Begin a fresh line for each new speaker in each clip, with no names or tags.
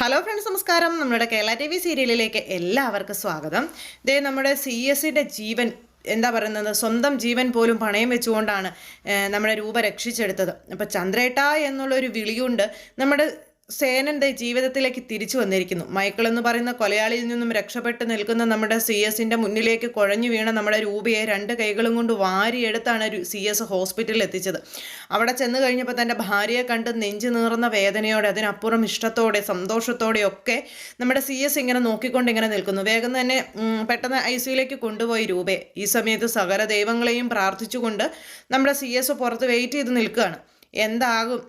Hello friends നമസ്കാരം. നമ്മുടെ Kerala T V സീരിയലിലേക്ക് എല്ലാവർക്കും സ്വാഗതം. ദേ നമ്മുടെ സി എസ് സിയുടെ ജീവൻ എന്താ പറയുന്നത് സ്വന്തം ജീവൻ പോലും പണയം വെച്ചുകൊണ്ടാണ് നമ്മുടെ രൂപ രക്ഷിച്ചെടുത്തത്. അപ്പോൾ ചന്ദ്രേട്ട എന്നുള്ളൊരു വിളിയുണ്ട്. നമ്മുടെ സേനന്റെ ജീവിതത്തിലേക്ക് തിരിച്ചു വന്നിരിക്കുന്നു. മൈക്കിൾ എന്ന് പറയുന്ന കൊലയാളിയിൽ നിന്നും രക്ഷപ്പെട്ട് നിൽക്കുന്ന നമ്മുടെ സി എസിന്റെ മുന്നിലേക്ക് കുഴഞ്ഞു വീണ നമ്മുടെ രൂപയെ രണ്ട് കൈകളും കൊണ്ട് വാരിയെടുത്താണ് സി എസ് ഹോസ്പിറ്റലിൽ എത്തിച്ചത്. അവിടെ ചെന്ന് കഴിഞ്ഞപ്പോൾ തന്റെ ഭാര്യയെ കണ്ട് നെഞ്ചു നീറുന്ന വേദനയോടെ അതിനപ്പുറം ഇഷ്ടത്തോടെ സന്തോഷത്തോടെ ഒക്കെ നമ്മുടെ സി എസ് ഇങ്ങനെ നോക്കിക്കൊണ്ട് ഇങ്ങനെ നിൽക്കുന്നു. വേഗം തന്നെ പെട്ടെന്ന് ഐ സിയിലേക്ക് കൊണ്ടുപോയി രൂപയെ. ഈ സമയത്ത് സകല ദൈവങ്ങളെയും പ്രാർത്ഥിച്ചുകൊണ്ട് നമ്മുടെ സി എസ് പുറത്ത് വെയിറ്റ് ചെയ്ത് നിൽക്കുകയാണ്. എന്താകും?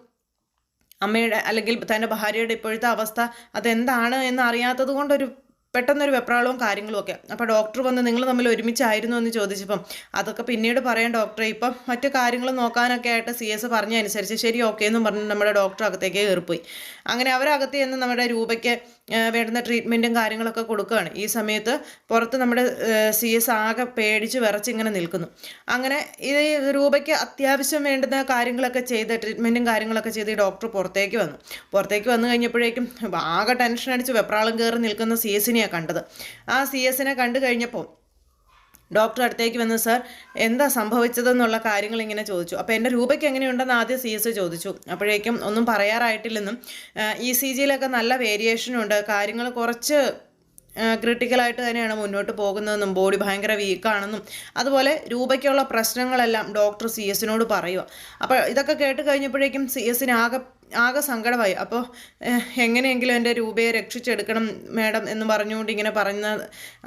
അമ്മയുടെ അല്ലെങ്കിൽ തന്റെ ഭാര്യയുടെ ഇപ്പോഴത്തെ അവസ്ഥ അതെന്താണ് എന്ന് അറിയാത്തത് കൊണ്ടൊരു പെട്ടെന്നൊരു വെപ്രാളവും കാര്യങ്ങളും ഒക്കെ. അപ്പോൾ ഡോക്ടർ വന്ന് നിങ്ങൾ തമ്മിൽ ഒരുമിച്ചായിരുന്നു എന്ന് ചോദിച്ചപ്പം അതൊക്കെ പിന്നീട് പറയാം ഡോക്ടറെ ഇപ്പം മറ്റു കാര്യങ്ങൾ നോക്കാനൊക്കെ ആയിട്ട് സി എസ് പറഞ്ഞ അനുസരിച്ച് ശരി ഓക്കെ എന്നും പറഞ്ഞ് നമ്മുടെ ഡോക്ടർ അകത്തേക്ക് കയറിപ്പോയി. അങ്ങനെ അവരകത്ത് ചെന്ന് നമ്മുടെ രൂപയ്ക്ക് വേണ്ടുന്ന ട്രീറ്റ്മെന്റും കാര്യങ്ങളൊക്കെ കൊടുക്കുകയാണ്. ഈ സമയത്ത് പുറത്ത് നമ്മുടെ സി എസ് ആകെ പേടിച്ച് വിറച്ച് ഇങ്ങനെ നിൽക്കുന്നു. അങ്ങനെ ഈ രൂപയ്ക്ക് അത്യാവശ്യം വേണ്ടുന്ന കാര്യങ്ങളൊക്കെ ചെയ്ത് ട്രീറ്റ്മെന്റും കാര്യങ്ങളൊക്കെ ചെയ്ത് ഈ ഡോക്ടർ പുറത്തേക്ക് വന്നു. പുറത്തേക്ക് വന്നു കഴിഞ്ഞപ്പോഴേക്കും ആകെ ടെൻഷൻ അടിച്ച് വെപ്രാളം കയറി നിൽക്കുന്ന സി എസിനെയാണ് കണ്ടത്. ആ സി എസിനെ കണ്ടു കഴിഞ്ഞപ്പോൾ ഡോക്ടർ അടുത്തേക്ക് വന്നു സർ എന്താ സംഭവിച്ചതെന്നുള്ള കാര്യങ്ങൾ ഇങ്ങനെ ചോദിച്ചു. അപ്പോൾ എന്റെ രൂപയ്ക്ക് എങ്ങനെയുണ്ടെന്ന് ആദ്യം സി എസ് ചോദിച്ചു. അപ്പോഴേക്കും ഒന്നും പറയാറായിട്ടില്ലെന്നും ഇ സി ജിയിലൊക്കെ നല്ല വേരിയേഷനുണ്ട് കാര്യങ്ങൾ കുറച്ച് ക്രിട്ടിക്കലായിട്ട് തന്നെയാണ് മുന്നോട്ട് പോകുന്നതെന്നും ബോഡി ഭയങ്കര വീക്കാണെന്നും അതുപോലെ രൂപയ്ക്കുള്ള പ്രശ്നങ്ങളെല്ലാം ഡോക്ടർ സി എസിനോട് പറയുക അപ്പോൾ ഇതൊക്കെ കേട്ട് കഴിഞ്ഞപ്പോഴേക്കും സി എസിന് ആകെ ആകെ സങ്കടമായി. അപ്പോൾ എങ്ങനെയെങ്കിലും എന്റെ രൂപയെ രക്ഷിച്ചെടുക്കണം മാഡം എന്ന് പറഞ്ഞുകൊണ്ട് ഇങ്ങനെ പറഞ്ഞ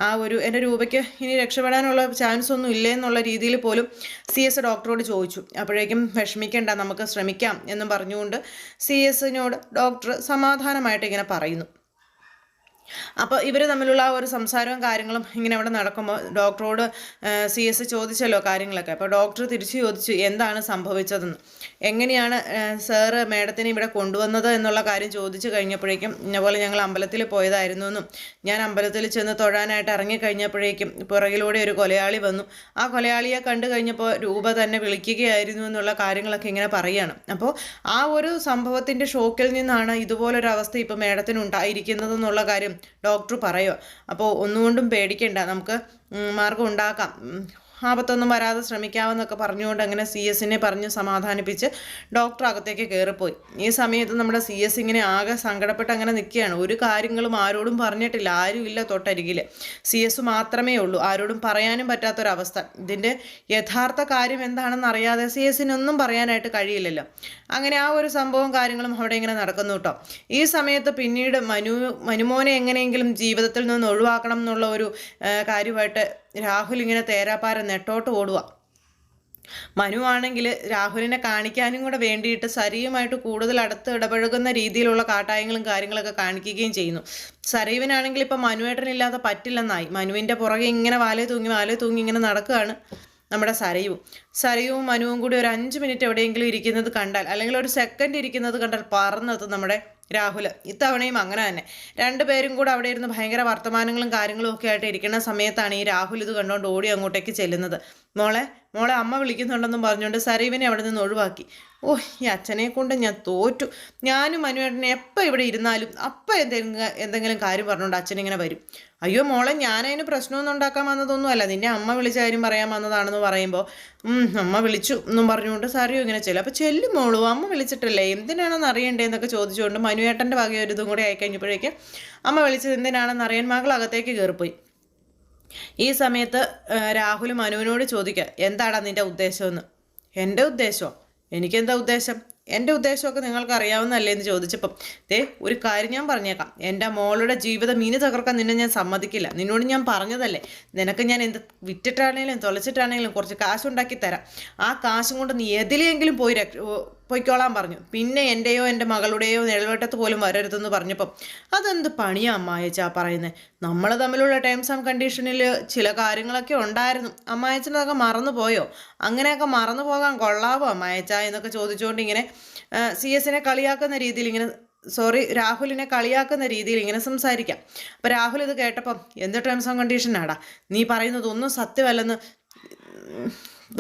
ആ ഒരു എന്റെ രൂപയ്ക്ക് ഇനി രക്ഷപ്പെടാനുള്ള ചാൻസ് ഒന്നും ഇല്ലേ എന്നുള്ള രീതിയിൽ പോലും സി എസ് ഡോക്ടറോട് ചോദിച്ചു. അപ്പോഴേക്കും വിഷമിക്കേണ്ട നമുക്ക് ശ്രമിക്കാം എന്നും പറഞ്ഞുകൊണ്ട് സി എസിനോട് ഡോക്ടർ സമാധാനമായിട്ട് ഇങ്ങനെ പറയുന്നു. അപ്പോൾ ഇവർ തമ്മിലുള്ള ആ ഒരു സംസാരവും കാര്യങ്ങളും ഇങ്ങനെ അവിടെ നടക്കുമ്പോൾ ഡോക്ടറോട് സി എസ് ചോദിച്ചല്ലോ കാര്യങ്ങളൊക്കെ. അപ്പോൾ ഡോക്ടർ തിരിച്ചു ചോദിച്ചു എന്താണ് സംഭവിച്ചതെന്ന്? എങ്ങനെയാണ് സാറ് മേഡത്തിനെ ഇവിടെ കൊണ്ടുവന്നത് എന്നുള്ള കാര്യം ചോദിച്ചു കഴിഞ്ഞപ്പോഴേക്കും ഇന്നപോലെ ഞങ്ങൾ അമ്പലത്തിൽ പോയതായിരുന്നു എന്നും ഞാൻ അമ്പലത്തിൽ ചെന്ന് തൊഴാനായിട്ട് ഇറങ്ങിക്കഴിഞ്ഞപ്പോഴേക്കും പുറകിലൂടെ ഒരു കൊലയാളി വന്നു. ആ കൊലയാളിയെ കണ്ടു കഴിഞ്ഞപ്പോൾ രൂപ തന്നെ വിളിക്കുകയായിരുന്നു എന്നുള്ള കാര്യങ്ങളൊക്കെ ഇങ്ങനെ പറയുകയാണ്. അപ്പോൾ ആ ഒരു സംഭവത്തിന്റെ ഷോക്കിൽ നിന്നാണ് ഇതുപോലൊരു അവസ്ഥ ഇപ്പോൾ മേഡത്തിന് ഉണ്ടായിരിക്കുന്നത് എന്നുള്ള കാര്യം ഡോക്ടർ പറയുക അപ്പോൾ ഒന്നുകൊണ്ടും പേടിക്കേണ്ട. നമുക്ക് മാർഗം ഉണ്ടാക്കാം. ആപത്തൊന്നും വരാതെ ശ്രമിക്കാമെന്നൊക്കെ പറഞ്ഞുകൊണ്ട് അങ്ങനെ സി എസിനെ പറഞ്ഞ് സമാധാനിപ്പിച്ച് ഡോക്ടർ അകത്തേക്ക് കയറിപ്പോയി. ഈ സമയത്ത് നമ്മുടെ സി എസ് ഇങ്ങനെ ആകെ സങ്കടപ്പെട്ട് അങ്ങനെ നിൽക്കുകയാണ്. ഒരു കാര്യങ്ങളും ആരോടും പറഞ്ഞിട്ടില്ല. ആരുമില്ല തൊട്ടരികിൽ സി എസ് മാത്രമേ ഉള്ളൂ. ആരോടും പറയാനും പറ്റാത്തൊരവസ്ഥ. ഇതിന്റെ യഥാർത്ഥ കാര്യം എന്താണെന്ന് അറിയാതെ സി എസിനൊന്നും പറയാനായിട്ട് കഴിയില്ലല്ലോ. അങ്ങനെ ആ ഒരു സംഭവം കാര്യങ്ങളും അവിടെ ഇങ്ങനെ നടക്കുന്നു കേട്ടോ. ഈ സമയത്ത് പിന്നീട് മനു മനുമോനെ എങ്ങനെയെങ്കിലും ജീവിതത്തിൽ നിന്ന് ഒഴിവാക്കണം എന്നുള്ള ഒരു കാര്യമായിട്ട് രാഹുൽ ഇങ്ങനെ തേരാപ്പാര നെട്ടോട്ട് ഓടുക മനു ആണെങ്കിൽ രാഹുലിനെ കാണിക്കാനും കൂടെ വേണ്ടിയിട്ട് സരിയുമായിട്ട് കൂടുതൽ അടുത്ത് ഇടപഴകുന്ന രീതിയിലുള്ള കാട്ടായങ്ങളും കാര്യങ്ങളൊക്കെ കാണിക്കുകയും ചെയ്യുന്നു. സരീവിനാണെങ്കിൽ ഇപ്പം മനുവേട്ടനില്ലാതെ പറ്റില്ലെന്നായി. മനുവിന്റെ പുറകെ ഇങ്ങനെ വാലേ തൂങ്ങി വാലേ തൂങ്ങി ഇങ്ങനെ നടക്കുകയാണ് നമ്മുടെ സരയുവും സരയുവും മനുവും കൂടി ഒരു അഞ്ച് മിനിറ്റ് എവിടെയെങ്കിലും ഇരിക്കുന്നത് കണ്ടാൽ അല്ലെങ്കിൽ ഒരു സെക്കൻഡ് ഇരിക്കുന്നത് കണ്ടാൽ പറന്നെത്തും നമ്മുടെ രാഹുൽ ഇത്തവണയും അങ്ങനെ തന്നെ. രണ്ടുപേരും കൂടെ അവിടെ ഇരുന്ന് ഭയങ്കര വർത്തമാനങ്ങളും കാര്യങ്ങളും ഒക്കെ ആയിട്ട് ഇരിക്കുന്ന സമയത്താണ് ഈ രാഹുൽ ഇത് കണ്ടുകൊണ്ട് ഓടി അങ്ങോട്ടേക്ക് ചെല്ലുന്നത്. മോളെ മോളെ അമ്മ വിളിക്കുന്നുണ്ടെന്നും പറഞ്ഞുകൊണ്ട് സരീവിനെ അവിടെ നിന്ന് ഒഴിവാക്കി. ഓ ഈ അച്ഛനെ കൊണ്ട് ഞാൻ തോറ്റു. ഞാനും മനുവേട്ടനെ എപ്പോൾ ഇവിടെ ഇരുന്നാലും അപ്പം എന്തെങ്കിലും എന്തെങ്കിലും കാര്യം പറഞ്ഞുകൊണ്ട് അച്ഛനിങ്ങനെ വരും. അയ്യോ മോളെ ഞാനതിന് പ്രശ്നമൊന്നും ഉണ്ടാക്കാൻ വന്നതൊന്നും അല്ല നിന്നെ അമ്മ വിളിച്ച കാര്യം പറയാൻ വന്നതാണെന്ന് പറയുമ്പോൾ അമ്മ വിളിച്ചു എന്നും പറഞ്ഞുകൊണ്ട് സാറിയോ ഇങ്ങനെ ചെല്ലും. അപ്പോൾ ചെല്ലും മോളൂ അമ്മ വിളിച്ചിട്ടല്ലേ? എന്തിനാണെന്ന് അറിയണ്ടേ എന്നൊക്കെ ചോദിച്ചുകൊണ്ട് മനുവേട്ടന്റെ വക ഒരു ഇതും കൂടെ ആയിക്കഴിഞ്ഞപ്പോഴേക്കും അമ്മ വിളിച്ചത് എന്തിനാണെന്ന് അറിയാൻ മകൾ അകത്തേക്ക് കയറിപ്പോയി ഈ സമയത്ത് രാഹുൽ മനുവിനോട് ചോദിക്കുക എന്താടാ നിന്റെ ഉദ്ദേശമെന്ന്? എന്റെ ഉദ്ദേശമോ എനിക്കെന്താ ഉദ്ദേശം? എന്റെ ഉദ്ദേശമൊക്കെ നിങ്ങൾക്ക് അറിയാവുന്നതല്ലേ എന്ന് ചോദിച്ചപ്പം ദേ ഒരു കാര്യം ഞാൻ പറഞ്ഞേക്കാം. എന്റെ മോളുടെ ജീവിതം ഇനി തകർക്കാൻ നിന്നെ ഞാൻ സമ്മതിക്കില്ല. നിന്നോട് ഞാൻ പറഞ്ഞതല്ലേ. നിനക്ക് ഞാൻ എന്ത് വിറ്റിട്ടാണെങ്കിലും തുളച്ചിട്ടാണെങ്കിലും കുറച്ച് കാശുണ്ടാക്കി തരാം. ആ കാശും കൊണ്ട് നീ എതിലെങ്കിലും പോയി പൊയ്ക്കോളാൻ പറഞ്ഞു. പിന്നെ എന്റെയോ എന്റെ മകളുടെയോ നിഴൽവട്ടത്ത് പോലും വരരുതെന്ന് പറഞ്ഞപ്പം അതെന്ത് പണിയാ അമ്മായച്ച പറയുന്നത് നമ്മൾ തമ്മിലുള്ള ടേംസ് ആൻഡ് കണ്ടീഷനിൽ ചില കാര്യങ്ങളൊക്കെ ഉണ്ടായിരുന്നു. അമ്മായച്ചനതൊക്കെ മറന്നു പോയോ? അങ്ങനെയൊക്കെ മറന്നു പോകാൻ കൊള്ളാവോ അമ്മായച്ച എന്നൊക്കെ ചോദിച്ചുകൊണ്ട് ഇങ്ങനെ സി എസിനെ കളിയാക്കുന്ന രീതിയിൽ ഇങ്ങനെ സോറി രാഹുലിനെ കളിയാക്കുന്ന രീതിയിൽ ഇങ്ങനെ സംസാരിക്കാം. അപ്പോൾ രാഹുൽ ഇത് കേട്ടപ്പം എന്ത് ടേംസ് ആൻഡ് കണ്ടീഷനാടാ നീ പറയുന്നത് ഒന്നും സത്യമല്ലെന്ന്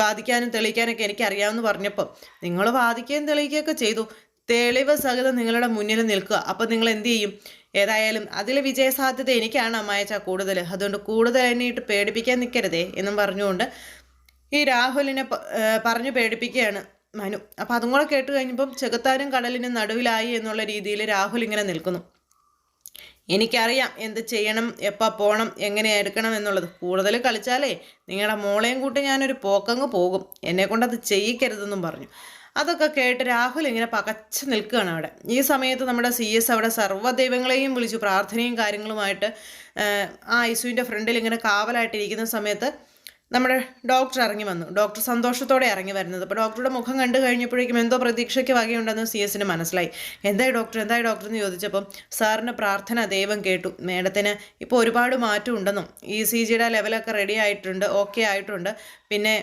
വാദിക്കാനും തെളിയിക്കാനൊക്കെ എനിക്കറിയാമെന്ന് പറഞ്ഞപ്പോൾ നിങ്ങൾ വാദിക്കുകയും തെളിയിക്കുകയൊക്കെ ചെയ്തു. തെളിവ് സഹിതം നിങ്ങളുടെ മുന്നിൽ നിൽക്കുക. അപ്പം നിങ്ങൾ എന്ത് ചെയ്യും? ഏതായാലും അതിൽ വിജയസാധ്യത എനിക്കാണ് അമ്മായച്ച കൂടുതൽ അതുകൊണ്ട് കൂടുതൽ എന്നെ ഇട്ട് പേടിപ്പിക്കാൻ നിൽക്കരുതേ എന്നും പറഞ്ഞുകൊണ്ട് ഈ രാഹുലിനെ പറഞ്ഞു പേടിപ്പിക്കുകയാണ് മനു. അപ്പം അതും കൂടെ കേട്ട് കഴിഞ്ഞപ്പം ചെകുത്താനും കടലിനും നടുവിലായി എന്നുള്ള രീതിയിൽ രാഹുൽ ഇങ്ങനെ നിൽക്കുന്നു. എനിക്കറിയാം എന്ത് ചെയ്യണം എപ്പോൾ പോകണം എങ്ങനെ എടുക്കണം എന്നുള്ളത്. കൂടുതൽ കളിച്ചാലേ നിങ്ങളുടെ മോളെയും കൂട്ടി ഞാനൊരു പോക്കങ്ങ് പോകും. എന്നെ കൊണ്ടത് ചെയ്യിക്കരുതെന്നും പറഞ്ഞു. അതൊക്കെ കേട്ട് രാഹുൽ ഇങ്ങനെ പകച്ചു നിൽക്കുകയാണ് അവിടെ. ഈ സമയത്ത് നമ്മുടെ സി എസ് അവിടെ സർവദൈവങ്ങളെയും വിളിച്ചു പ്രാർത്ഥനയും കാര്യങ്ങളുമായിട്ട് ആ ഐസുവിന്റെ ഫ്രണ്ടിൽ ഇങ്ങനെ കാവലായിട്ടിരിക്കുന്ന സമയത്ത് നമ്മുടെ ഡോക്ടർ ഇറങ്ങി വന്നു. ഡോക്ടർ സന്തോഷത്തോടെ ഇറങ്ങി വരുന്നത്. അപ്പോൾ ഡോക്ടറുടെ മുഖം കണ്ടു കഴിഞ്ഞപ്പോഴേക്കും എന്തോ പ്രതീക്ഷയ്ക്ക് വകയുണ്ടെന്ന് സി എസിന് മനസ്സിലായി. എന്തായി ഡോക്ടർ? എന്തായി ഡോക്ടർ എന്ന് ചോദിച്ചപ്പം സാറിന് പ്രാർത്ഥന ദൈവം കേട്ടു. മേഡത്തിന് ഇപ്പോൾ ഒരുപാട് മാറ്റം ഉണ്ടെന്നും ഇ സി ജിയുടെ ലെവലൊക്കെ റെഡി ആയിട്ടുണ്ട് ഓക്കെ ആയിട്ടുണ്ട്. പിന്നെ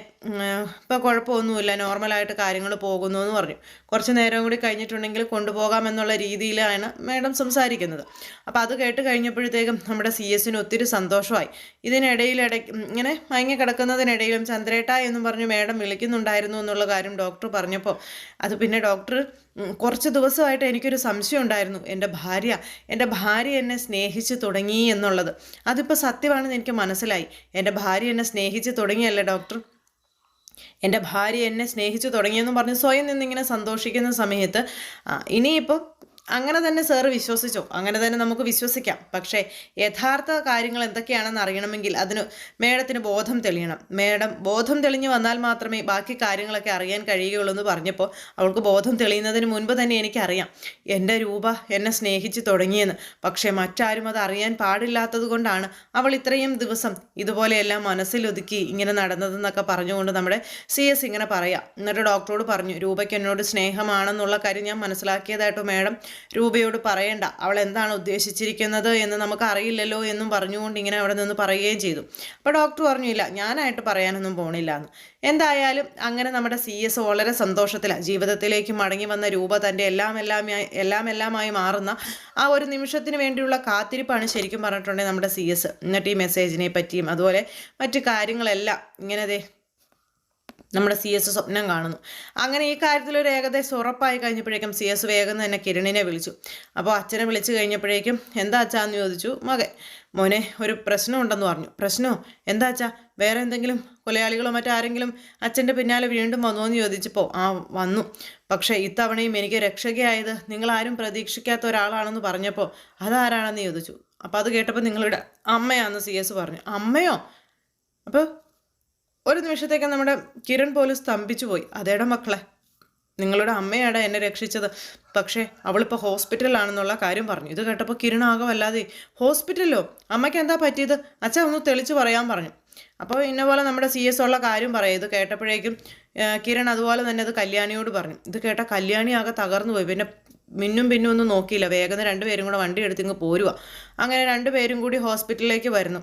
ഇപ്പോൾ കുഴപ്പമൊന്നുമില്ല. നോർമലായിട്ട് കാര്യങ്ങൾ പോകുന്നു എന്ന് പറഞ്ഞു. കുറച്ച് നേരം കൂടി കഴിഞ്ഞിട്ടുണ്ടെങ്കിൽ കൊണ്ടുപോകാമെന്നുള്ള രീതിയിലാണ് മേഡം സംസാരിക്കുന്നത്. അപ്പോൾ അത് കേട്ട് കഴിഞ്ഞപ്പോഴത്തേക്കും നമ്മുടെ സി എസിന് ഒത്തിരി സന്തോഷമായി. ഇതിനിടയിലിടയ്ക്ക് ഇങ്ങനെ മയങ്ങി കിടക്കുന്നതിനിടയിലും ചന്ദ്രേട്ട എന്നും പറഞ്ഞ് മേഡം വിളിക്കുന്നുണ്ടായിരുന്നു എന്നുള്ള കാര്യം ഡോക്ടർ പറഞ്ഞപ്പോൾ അത് പിന്നെ ഡോക്ടർ കുറച്ച് ദിവസമായിട്ട് എനിക്കൊരു സംശയം ഉണ്ടായിരുന്നു. എന്റെ ഭാര്യ എന്റെ ഭാര്യ എന്നെ സ്നേഹിച്ച് തുടങ്ങി എന്നുള്ളത്. അതിപ്പോൾ സത്യമാണെന്ന് എനിക്ക് മനസ്സിലായി. എന്റെ ഭാര്യ എന്നെ സ്നേഹിച്ച് തുടങ്ങിയല്ലേ ഡോക്ടർ? എന്റെ ഭാര്യ എന്നെ സ്നേഹിച്ചു തുടങ്ങിയെന്ന് പറഞ്ഞ് സ്വയം നിന്നിങ്ങനെ സന്തോഷിക്കുന്ന സമയത്ത് ഇനിയിപ്പോൾ അങ്ങനെ തന്നെ സാറ് വിശ്വസിച്ചോ. അങ്ങനെ തന്നെ നമുക്ക് വിശ്വസിക്കാം. പക്ഷേ യഥാർത്ഥ കാര്യങ്ങൾ എന്തൊക്കെയാണെന്ന് അറിയണമെങ്കിൽ അതിന് മേഡത്തിന് ബോധം തെളിയണം. മേഡം ബോധം തെളിഞ്ഞു വന്നാൽ മാത്രമേ ബാക്കി കാര്യങ്ങളൊക്കെ അറിയാൻ കഴിയുകയുള്ളൂ എന്ന് പറഞ്ഞപ്പോൾ അവൾക്ക് ബോധം തെളിയുന്നതിന് മുൻപ് തന്നെ എനിക്കറിയാം. എന്റെ രൂപ എന്നെ സ്നേഹിച്ച് തുടങ്ങിയെന്ന്. പക്ഷേ മറ്റാരും അത് അറിയാൻ പാടില്ലാത്തത് കൊണ്ടാണ് അവൾ ഇത്രയും ദിവസം ഇതുപോലെയെല്ലാം മനസ്സിലൊതുക്കി ഇങ്ങനെ നടന്നതെന്നൊക്കെ പറഞ്ഞുകൊണ്ട് നമ്മുടെ സി എസ് ഇങ്ങനെ പറയാം. എന്നിട്ട് ഡോക്ടറോട് പറഞ്ഞു രൂപയ്ക്ക് എന്നോട് സ്നേഹമാണെന്നുള്ള കാര്യം ഞാൻ മനസ്സിലാക്കിയതായിട്ടോ മേഡം? രൂപയോട് പറയണ്ട. അവൾ എന്താണ് ഉദ്ദേശിച്ചിരിക്കുന്നത് എന്ന് നമുക്ക് അറിയില്ലല്ലോ എന്നും പറഞ്ഞുകൊണ്ട് ഇങ്ങനെ അവിടെ നിന്ന് പറയുകയും ചെയ്തു. അപ്പോൾ ഡോക്ടർ പറഞ്ഞു ഇല്ല ഞാനായിട്ട് പറയാനൊന്നും പോണില്ല എന്ന്. എന്തായാലും അങ്ങനെ നമ്മുടെ സി എസ് വളരെ സന്തോഷത്തിലാണ് ജീവിതത്തിലേക്ക് മടങ്ങി വന്ന രൂപ തന്റെ എല്ലാം എല്ലാം എല്ലാം എല്ലാമായി മാറുന്ന ആ ഒരു നിമിഷത്തിന് വേണ്ടിയുള്ള കാത്തിരിപ്പാണ് ശരിക്കും പറഞ്ഞിട്ടുണ്ടെങ്കിൽ നമ്മുടെ സി എസ്. എന്നിട്ട് ഈ മെസ്സേജിനെ പറ്റിയും അതുപോലെ മറ്റു കാര്യങ്ങളെല്ലാം ഇങ്ങനെ നമ്മുടെ സി എസ് സ്വപ്നം കാണുന്നു. അങ്ങനെ ഈ കാര്യത്തിൽ ഒരു ഏകദേശം ഉറപ്പായി കഴിഞ്ഞപ്പോഴേക്കും സി എസ് വേഗം തന്നെ കിരണിനെ വിളിച്ചു. അപ്പോൾ അച്ഛനെ വിളിച്ചു കഴിഞ്ഞപ്പോഴേക്കും എന്താ അച്ഛാന്ന് ചോദിച്ചു. മകൻ. മോനെ ഒരു പ്രശ്നം ഉണ്ടെന്ന് പറഞ്ഞു. പ്രശ്നമോ എന്താ അച്ഛാ? വേറെ എന്തെങ്കിലും? കൊലയാളികളോ മറ്റാരെങ്കിലും അച്ഛന്റെ പിന്നാലെ വീണ്ടും വന്നോ എന്ന് ചോദിച്ചപ്പോൾ ആ വന്നു. പക്ഷേ ഇത്തവണയും എനിക്ക് രക്ഷകയായത് നിങ്ങളാരും പ്രതീക്ഷിക്കാത്ത ഒരാളാണെന്ന് പറഞ്ഞപ്പോൾ അതാരാണെന്ന് ചോദിച്ചു. അപ്പോൾ അത് കേട്ടപ്പോൾ നിങ്ങളുടെ അമ്മയാണെന്ന് സി എസ് പറഞ്ഞു. അമ്മയോ? അപ്പോൾ ഒരു നിമിഷത്തേക്ക് നമ്മുടെ കിരൺ പോലും സ്തംഭിച്ചു പോയി. അതേടെ മക്കളെ നിങ്ങളുടെ അമ്മയാണ് എന്നെ രക്ഷിച്ചത്. പക്ഷേ അവളിപ്പോൾ ഹോസ്പിറ്റലാണെന്നുള്ള കാര്യം പറഞ്ഞു. ഇത് കേട്ടപ്പോൾ കിരൺ ആകുമല്ലാതെ ഹോസ്പിറ്റലിലോ? അമ്മയ്ക്ക് എന്താ പറ്റിയത്? അച്ഛൻ ഒന്ന് തെളിച്ച് പറയാൻ പറഞ്ഞു. അപ്പോൾ ഇന്ന പോലെ നമ്മുടെ സി എസ് ഉള്ള കാര്യം പറയും. ഇത് കേട്ടപ്പോഴേക്കും കിരൺ അതുപോലെ തന്നെ അത് കല്യാണിയോട് പറഞ്ഞു. ഇത് കേട്ട കല്യാണി ആകെ തകർന്നു പോയി. പിന്നെ മിന്നും പിന്നും ഒന്നും നോക്കിയില്ല. വേഗം രണ്ടുപേരും കൂടെ വണ്ടി എടുത്തിങ്ങ് പോരുക അങ്ങനെ രണ്ടുപേരും കൂടി ഹോസ്പിറ്റലിലേക്ക് വരുന്നു.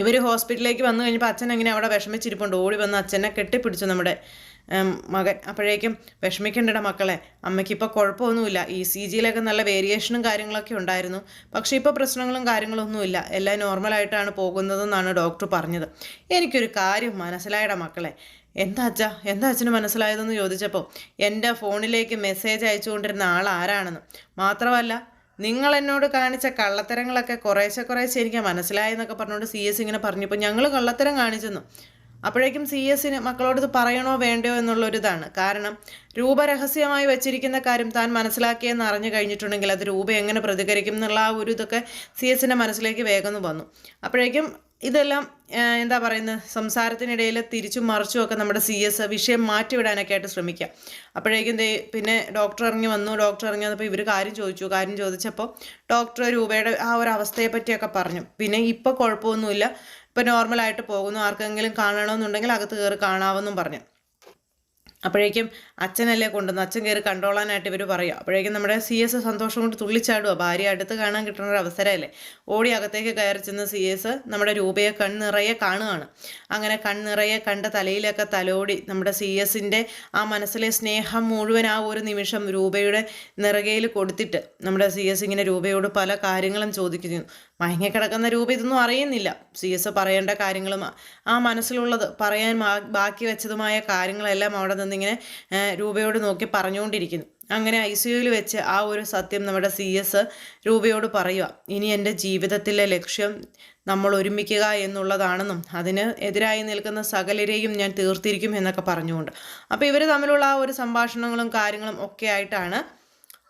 ഇവർ ഹോസ്പിറ്റലിലേക്ക് വന്നു കഴിഞ്ഞപ്പോൾ അച്ഛൻ അങ്ങനെ അവിടെ വിഷമിച്ചിരിപ്പുണ്ട്? ഓടി വന്ന് അച്ഛനെ കെട്ടിപ്പിടിച്ചു നമ്മുടെ മകൻ. അപ്പോഴേക്കും വിഷമിക്കേണ്ടട മക്കളെ അമ്മയ്ക്ക് ഇപ്പോൾ കുഴപ്പമൊന്നുമില്ല. ഈ സി ജിയിലൊക്കെ നല്ല വേരിയേഷനും കാര്യങ്ങളൊക്കെ ഉണ്ടായിരുന്നു. പക്ഷേ ഇപ്പോൾ പ്രശ്നങ്ങളും കാര്യങ്ങളൊന്നുമില്ല. എല്ലാം നോർമലായിട്ടാണ് പോകുന്നതെന്നാണ് ഡോക്ടർ പറഞ്ഞത്. എനിക്കൊരു കാര്യം മനസ്സിലായട മക്കളെ. എന്താ അച്ഛ? എന്താ അച്ഛന് മനസ്സിലായതെന്ന് ചോദിച്ചപ്പോൾ എന്റെ ഫോണിലേക്ക് മെസ്സേജ് അയച്ചുകൊണ്ടിരുന്ന ആൾ ആരാണെന്ന് മാത്രമല്ല നിങ്ങൾ എന്നോട് കാണിച്ച കള്ളത്തരങ്ങളൊക്കെ കുറേശ്ശെ കുറേശ്ശെ എനിക്ക് മനസ്സിലായെന്നൊക്കെ പറഞ്ഞുകൊണ്ട് സി എസ് ഇങ്ങനെ പറഞ്ഞപ്പോൾ ഞങ്ങൾ കള്ളത്തരം കാണിച്ചെന്നു. അപ്പോഴേക്കും സി എസിന് മക്കളോട് പറയണോ വേണ്ടയോ എന്നുള്ളൊരിതാണ്. കാരണം രൂപ രഹസ്യമായി വെച്ചിരിക്കുന്ന കാര്യം താൻ മനസ്സിലാക്കിയെന്ന് അറിഞ്ഞു കഴിഞ്ഞിട്ടുണ്ടെങ്കിൽ അത് രൂപ എങ്ങനെ പ്രതികരിക്കും എന്നുള്ള ആ ഒരു ഇതൊക്കെ സി എസിന്റെ മനസ്സിലേക്ക് വേഗം വന്നു. അപ്പോഴേക്കും ഇതെല്ലാം എന്താ പറയുന്നത് സംസാരത്തിനിടയിൽ തിരിച്ചും മറിച്ചും ഒക്കെ നമ്മുടെ സി എസ് വിഷയം മാറ്റിവിടാനൊക്കെ ആയിട്ട് ശ്രമിക്കുക അപ്പോഴേക്കും പിന്നെ ഡോക്ടർ ഇറങ്ങി വന്നു. ഡോക്ടർ ഇറങ്ങി വന്നപ്പോൾ ഇവർ കാര്യം ചോദിച്ചു. കാര്യം ചോദിച്ചപ്പോൾ ഡോക്ടർ രൂപയുടെ ആ ഒരു അവസ്ഥയെ പറ്റിയൊക്കെ പറഞ്ഞു. പിന്നെ ഇപ്പോൾ കുഴപ്പമൊന്നുമില്ല. ഇപ്പോൾ നോർമലായിട്ട് പോകുന്നു. ആർക്കെങ്കിലും കാണണമെന്നുണ്ടെങ്കിൽ അകത്ത് കയറി കാണാമെന്നും പറഞ്ഞു. അപ്പോഴേക്കും അച്ഛനല്ലേ കൊണ്ടുവന്ന് അച്ഛൻ കയറി കണ്ടോളാനായിട്ട് ഇവർ പറയും. അപ്പോഴേക്കും നമ്മുടെ സി എസ് സന്തോഷം കൊണ്ട് തുള്ളിച്ചാടുക ഭാര്യ അടുത്ത് കാണാൻ കിട്ടുന്ന ഒരു അവസരമല്ലേ? ഓടി അകത്തേക്ക് കയറി ചെന്ന് സി എസ് നമ്മുടെ രൂപയെ കണ്ണിറയെ കാണുകയാണ് അങ്ങനെ കണ്ണിറയെ കണ്ട തലയിലൊക്കെ തലോടി നമ്മുടെ സി എസിന്റെ ആ മനസ്സിലെ സ്നേഹം മുഴുവൻ ആ ഒരു നിമിഷം രൂപയുടെ നിറകയിൽ കൊടുത്തിട്ട് നമ്മുടെ സി എസ് ഇങ്ങനെ രൂപയോട് പല കാര്യങ്ങളും ചോദിക്കുന്നു. മയങ്ങിക്കിടക്കുന്ന രൂപ ഇതൊന്നും അറിയുന്നില്ല. സി എസ് പറയേണ്ട കാര്യങ്ങളും ആ മനസ്സിലുള്ളത് പറയാൻ ബാക്കി വെച്ചതുമായ കാര്യങ്ങളെല്ലാം അവിടെ നിന്നിങ്ങനെ രൂപയോട് നോക്കി പറഞ്ഞുകൊണ്ടിരിക്കുന്നു. അങ്ങനെ ഐ സി യുവിൽ വെച്ച് ആ ഒരു സത്യം നമ്മുടെ സി എസ് രൂപയോട് പറയുക. ഇനി എന്റെ ജീവിതത്തിലെ ലക്ഷ്യം നമ്മൾ ഒരുമിക്കുക എന്നുള്ളതാണെന്നും അതിന് എതിരായി നിൽക്കുന്ന സകലരെയും ഞാൻ തീർത്തിരിക്കും എന്നൊക്കെ പറഞ്ഞുകൊണ്ട്. അപ്പോൾ ഇവർ തമ്മിലുള്ള ആ ഒരു സംഭാഷണങ്ങളും കാര്യങ്ങളും ഒക്കെ ആയിട്ടാണ്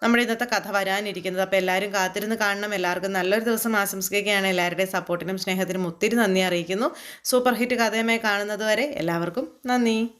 നമ്മുടെ ഇന്നത്തെ കഥ വരാനിരിക്കുന്നത്. അപ്പോൾ എല്ലാവരും കാത്തിരുന്ന് കാണണം. എല്ലാവർക്കും നല്ലൊരു ദിവസം ആശംസിക്കുകയാണ്. എല്ലാവരുടെയും സപ്പോർട്ടിനും സ്നേഹത്തിനും ഒത്തിരി നന്ദി അറിയിക്കുന്നു. സൂപ്പർ ഹിറ്റ് കഥയുമായി കാണുന്നത് വരെ എല്ലാവർക്കും നന്ദി.